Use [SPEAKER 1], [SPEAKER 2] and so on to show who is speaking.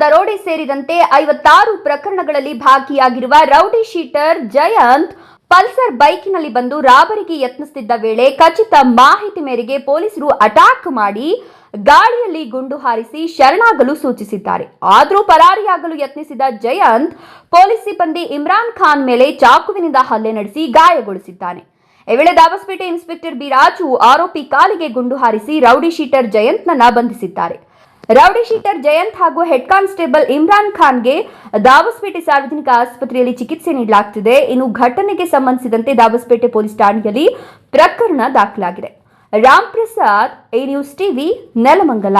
[SPEAKER 1] ದರೋಡೆ ಸೇರಿದಂತೆ ಐವತ್ತಾರು ಪ್ರಕರಣಗಳಲ್ಲಿ ಭಾಗಿಯಾಗಿರುವ ರೌಡಿ ಶೀಟರ್ ಜಯಂತ್ ಪಲ್ಸರ್ ಬೈಕಿನಲ್ಲಿ ಬಂದು ರಾಬರಿಗೆ ಯತ್ನಿಸುತ್ತಿದ್ದ ವೇಳೆ ಖಚಿತ ಮಾಹಿತಿ ಮೇರೆಗೆ ಪೊಲೀಸರು ಅಟ್ಯಾಕ್ ಮಾಡಿ ಗಾಳಿಯಲ್ಲಿ ಗುಂಡು ಹಾರಿಸಿ ಶರಣಾಗಲು ಸೂಚಿಸಿದ್ದಾರೆ. ಆದರೂ ಪರಾರಿಯಾಗಲು ಯತ್ನಿಸಿದ ಜಯಂತ್ ಪೊಲೀಸ್ ಸಿಬ್ಬಂದಿ ಇಮ್ರಾನ್ ಖಾನ್ ಮೇಲೆ ಚಾಕುವಿನಿಂದ ಹಲ್ಲೆ ನಡೆಸಿ ಗಾಯಗೊಳಿಸಿದ್ದಾನೆ. ಈ ವೇಳೆ ದಾಬಸ್ಪೇಟೆ ಇನ್ಸ್ಪೆಕ್ಟರ್ ಬಿರಾಜು ಆರೋಪಿ ಕಾಲಿಗೆ ಗುಂಡು ಹಾರಿಸಿ ರೌಡಿ ಶೀಟರ್ ಜಯಂತ್ನನ್ನ ಬಂಧಿಸಿದ್ದಾರೆ. ರೌಡಿ ಶೀಟರ್ ಜಯಂತ್ ಹಾಗೂ ಹೆಡ್ ಕಾನ್ಸ್ಟೇಬಲ್ ಇಮ್ರಾನ್ ಖಾನ್ಗೆ ದಾಬಸ್ಪೇಟೆ ಸಾರ್ವಜನಿಕ ಆಸ್ಪತ್ರೆಯಲ್ಲಿ ಚಿಕಿತ್ಸೆ ನೀಡಲಾಗುತ್ತಿದೆ ಇನ್ನು ಘಟನೆಗೆ ಸಂಬಂಧಿಸಿದಂತೆ ದಾವಸ್ಪೇಟೆ ಪೊಲೀಸ್ ಠಾಣೆಯಲ್ಲಿ ಪ್ರಕರಣ ದಾಖಲಾಗಿದೆ. Ram Prasad A news TV, Nelamangala.